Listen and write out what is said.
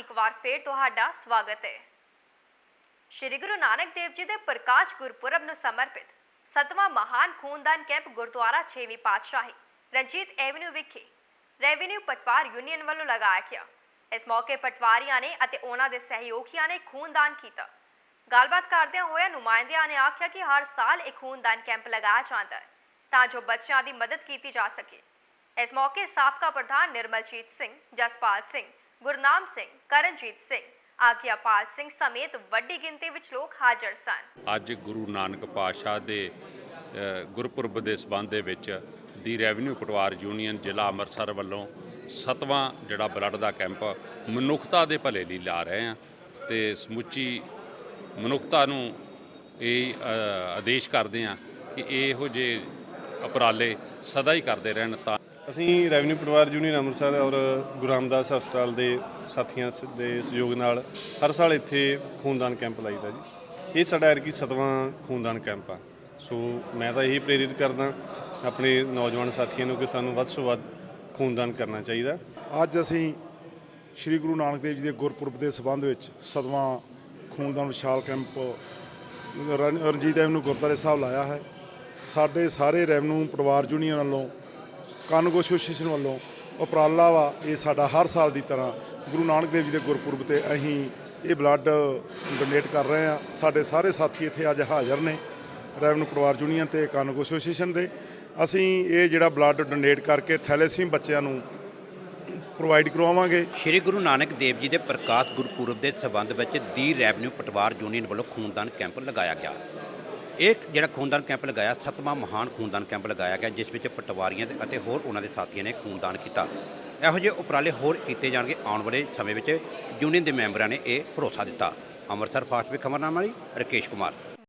ਇੱਕ ਵਾਰ ਫੇਰ ਤੁਹਾਡਾ ਸਵਾਗਤ ਹੈ। ਸ਼੍ਰੀ ਗੁਰੂ ਨਾਨਕ ਦੇਵ ਜੀ ਦੇ ਪ੍ਰਕਾਸ਼ ਗੁਰਪੁਰਬ ਨੂੰ ਸਮਰਪਿਤ ਸਤਵਾਂ ਮਹਾਨ ਖੂਨਦਾਨ ਕੈਂਪ ਗੁਰਦੁਆਰਾ 6ਵੀਂ ਪਾਤਸ਼ਾਹੀ ਰਣਜੀਤ ਐਵਨਿਊ ਵਿਖੇ ਰੈਵਨਿਊ ਪਟਵਾਰ ਯੂਨੀਅਨ ਵੱਲੋਂ ਲਗਾਇਆ ਗਿਆ। ਇਸ ਮੌਕੇ ਪਟਵਾਰੀਆਂ ਨੇ ਅਤੇ ਉਹਨਾਂ ਦੇ ਸਹਿਯੋਗੀਆਂ ਨੇ ਖੂਨਦਾਨ ਕੀਤਾ। ਗੱਲਬਾਤ ਕਰਦਿਆਂ ਹੋਇਆ ਨੁਮਾਇੰਦਿਆਂ ਨੇ ਆਖਿਆ ਕਿ ਹਰ ਸਾਲ ਇੱਕ ਖੂਨਦਾਨ ਕੈਂਪ ਲਗਾਇਆ ਜਾਂਦਾ ਹੈ ਤਾਂ ਜੋ ਬੱਚਿਆਂ ਦੀ ਮਦਦ ਕੀਤੀ ਜਾ ਸਕੇ। ਇਸ ਮੌਕੇ ਸਾਬਕਾ ਪ੍ਰਧਾਨ ਨਿਰਮਲਜੀਤ ਸਿੰਘ, ਜਸਪਾਲ ਸਿੰਘ ਗੁਰਨਾਮ ਸਿੰਘ, ਕਰਨਜੀਤ ਸਿੰਘ, ਆਗਿਆਪਾਲ ਸਿੰਘ ਸਮੇਤ ਵੱਡੀ ਗਿਣਤੀ ਵਿੱਚ ਲੋਕ ਹਾਜ਼ਰ ਸਨ। ਅੱਜ ਗੁਰੂ ਨਾਨਕ ਪਾਤਸ਼ਾਹ ਦੇ ਗੁਰਪੁਰਬ ਦੇ ਸਬੰਧ ਦੇ ਵਿੱਚ ਦੀ ਰੈਵਨਿਊ ਪਟਵਾਰ ਯੂਨੀਅਨ ਜ਼ਿਲ੍ਹਾ ਅੰਮ੍ਰਿਤਸਰ ਵੱਲੋਂ ਸਤਵਾਂ ਜਿਹੜਾ ਬਲੱਡ ਦਾ ਕੈਂਪ ਮਨੁੱਖਤਾ ਦੇ ਭਲੇ ਲਈ ਲਾ ਰਹੇ ਆ ਤੇ ਸਮੁੱਚੀ ਮਨੁੱਖਤਾ ਨੂੰ ਇਹ ਆਦੇਸ਼ ਕਰਦੇ ਆ ਕਿ ਇਹੋ ਜਿਹੇ ਉਪਰਾਲੇ ਸਦਾ ਹੀ ਕਰਦੇ ਰਹਿਣ ਤਾਂ ਅਸੀਂ ਰੈਵਨਿਊ ਪਰਿਵਾਰ ਯੂਨੀਅਨ ਅੰਮ੍ਰਿਤਸਰ ਔਰ ਗੁਰੂ ਰਾਮਦਾਸ ਹਸਪਤਾਲ ਦੇ ਸਾਥੀਆਂ ਸ- ਦੇ ਸਹਿਯੋਗ ਨਾਲ ਹਰ ਸਾਲ ਇੱਥੇ ਖੂਨਦਾਨ ਕੈਂਪ ਲਾਈਦਾ ਜੀ। ਇਹ ਸਾਡਾ ਐਰਕੀ ਸਤਵਾਂ ਖੂਨਦਾਨ ਕੈਂਪ ਆ। ਸੋ ਮੈਂ ਤਾਂ ਇਹੀ ਪ੍ਰੇਰਿਤ ਕਰਦਾ ਆਪਣੇ ਨੌਜਵਾਨ ਸਾਥੀਆਂ ਨੂੰ ਕਿ ਸਾਨੂੰ ਵੱਧ ਤੋਂ ਵੱਧ ਖੂਨਦਾਨ ਕਰਨਾ ਚਾਹੀਦਾ। ਅੱਜ ਅਸੀਂ ਸ੍ਰੀ ਗੁਰੂ ਨਾਨਕ ਦੇਵ ਜੀ ਦੇ ਗੁਰਪੁਰਬ ਦੇ ਸਬੰਧ ਵਿੱਚ ਸਤਵਾਂ ਖੂਨਦਾਨ ਵਿਸ਼ਾਲ ਕੈਂਪ ਰਨ- ਰਣਜੀਤ ਐਵਨਿਊ ਗੁਰਦੁਆਰੇ ਸਾਹਿਬ ਲਾਇਆ ਹੈ। ਸਾਡੇ ਸਾਰੇ ਰੈਵਨਿਊ ਪਰਿਵਾਰ ਯੂਨੀਅਨ ਵੱਲੋਂ ਕਾਨੂੰਗੋ ਐਸੋਸੀਏਸ਼ਨ ਵੱਲੋਂ ਉਪਰਾਲਾ ਵਾ, ਇਹ ਸਾਡਾ ਹਰ ਸਾਲ ਦੀ ਤਰ੍ਹਾਂ ਗੁਰੂ ਨਾਨਕ ਦੇਵ ਜੀ ਦੇ ਗੁਰਪੁਰਬ ਤੇ ਅਸੀਂ ਇਹ ਬਲੱਡ ਡੋਨੇਟ ਕਰ ਰਹੇ ਹਾਂ। ਸਾਡੇ ਸਾਰੇ ਸਾਥੀ ਇੱਥੇ ਅੱਜ ਹਾਜ਼ਰ ਨੇ, ਰੈਵਨਿਊ ਪਰਿਵਾਰ ਯੂਨੀਅਨ ਤੇ ਕਾਨੂੰਗੋ ਐਸੋਸੀਏਸ਼ਨ ਦੇ। ਅਸੀਂ ਇਹ ਜਿਹੜਾ ਬਲੱਡ ਡੋਨੇਟ ਕਰਕੇ ਥੈਲੇਸੀਮ ਬੱਚਿਆਂ ਨੂੰ ਪ੍ਰੋਵਾਈਡ ਕਰਵਾਵਾਂਗੇ। ਸ਼੍ਰੀ ਗੁਰੂ ਨਾਨਕ ਦੇਵ ਜੀ ਦੇ ਪ੍ਰਕਾਸ਼ ਗੁਰਪੁਰਬ ਦੇ ਸਬੰਧ ਵਿੱਚ ਦੀ ਰੈਵਨਿਊ ਪਟਵਾਰ ਯੂਨੀਅਨ ਵੱਲੋਂ ਖੂਨਦਾਨ ਕੈਂਪ ਲਗਾਇਆ ਗਿਆ। ਇਹ ਜਿਹੜਾ ਖੂਨਦਾਨ ਕੈਂਪ ਲਗਾਇਆ, ਸੱਤਵਾਂ ਮਹਾਨ ਖੂਨਦਾਨ ਕੈਂਪ ਲਗਾਇਆ ਗਿਆ, ਜਿਸ ਵਿੱਚ ਪਟਵਾਰੀਆਂ ਦੇ ਅਤੇ ਹੋਰ ਉਹਨਾਂ ਦੇ ਸਾਥੀਆਂ ਨੇ ਖੂਨਦਾਨ ਕੀਤਾ। ਇਹੋ ਜਿਹੇ ਉਪਰਾਲੇ ਹੋਰ ਕੀਤੇ ਜਾਣਗੇ ਆਉਣ ਵਾਲੇ ਸਮੇਂ ਵਿੱਚ। ਯੂਨੀਅਨ ਦੇ ਮੈਂਬਰਾਂ ਨੇ ਇਹ ਭਰੋਸਾ ਦਿੱਤਾ। ਅੰਮ੍ਰਿਤਸਰ ਫਾਸਟ ਵੀ ਖਬਰਨਾਮਾ ਲਈ ਰਕੇਸ਼ ਕੁਮਾਰ।